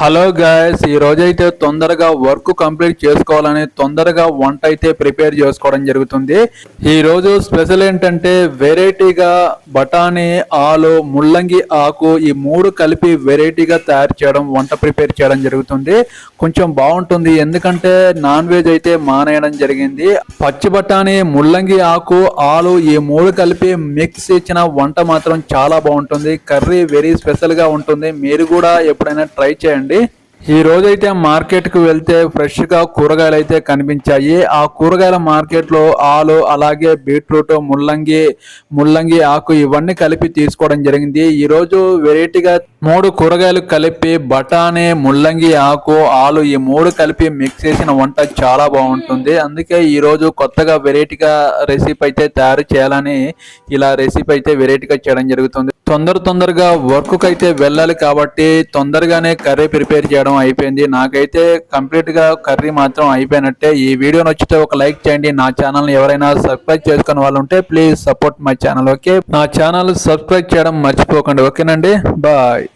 Hello guys ఈ రోజైతే తొందరగా వర్క్ కంప్లీట్ చేసుకోవాలని తొందరగా వంట అయితే ప్రిపేర్ చేసుకోవడం జరుగుతుంది. ఈరోజు స్పెషల్ ఏంటంటే వెరైటీగా బఠానీ ఆలు ముల్లంగి ఆకు ఈ మూడు కలిపి వెరైటీగా తయారు చేయడం వంట ప్రిపేర్ చేయడం జరుగుతుంది. కొంచెం బాగుంటుంది ఎందుకంటే నాన్ వెజ్ అయితే మానేయడం జరిగింది. పచ్చి బఠానీ ముల్లంగి ఆకు ఆలు ఈ మూడు కలిపి మిక్స్ ఇచ్చిన వంట మాత్రం చాలా బాగుంటుంది. కర్రీ వెరీ స్పెషల్గా ఉంటుంది. మీరు కూడా ఎప్పుడైనా ట్రై చేయండి. ఈ రోజైతే మార్కెట్కు వెళ్తే ఫ్రెష్గా కూరగాయలు అయితే కనిపించాయి. ఆ కూరగాయల మార్కెట్లో ఆలు అలాగే బీట్రూట్ ముల్లంగి ముల్లంగి ఆకు ఇవన్నీ కలిపి తీసుకోవడం జరిగింది. ఈ రోజు వెరైటీగా మూడు కూరగాయలు కలిపి బఠానీ ముల్లంగి ఆకు ఆలు ఈ మూడు కలిపి మిక్స్ చేసిన వంట చాలా బాగుంటుంది. అందుకే ఈరోజు కొత్తగా వెరైటీగా రెసిపీ అయితే తయారు చేయాలని ఇలా రెసిపీ అయితే వెరైటీగా చేయడం జరుగుతుంది. తొందర తొందరగా వర్క్కి అయితే వెళ్ళాలి కాబట్టి తొందరగానే కర్రీ ప్రిపేర్ చేయడం అయిపోయింది. నాకైతే కంప్లీట్గా కర్రీ మాత్రం అయిపోయినట్టే. ఈ వీడియో నచ్చితే ఒక లైక్ చేయండి. నా ఛానల్ని ఎవరైనా సబ్స్క్రైబ్ చేసుకునే వాళ్ళు ఉంటే please support my channel okay నా ఛానల్ సబ్స్క్రైబ్ చేయడం మర్చిపోకండి ఓకేనండి? బాయ్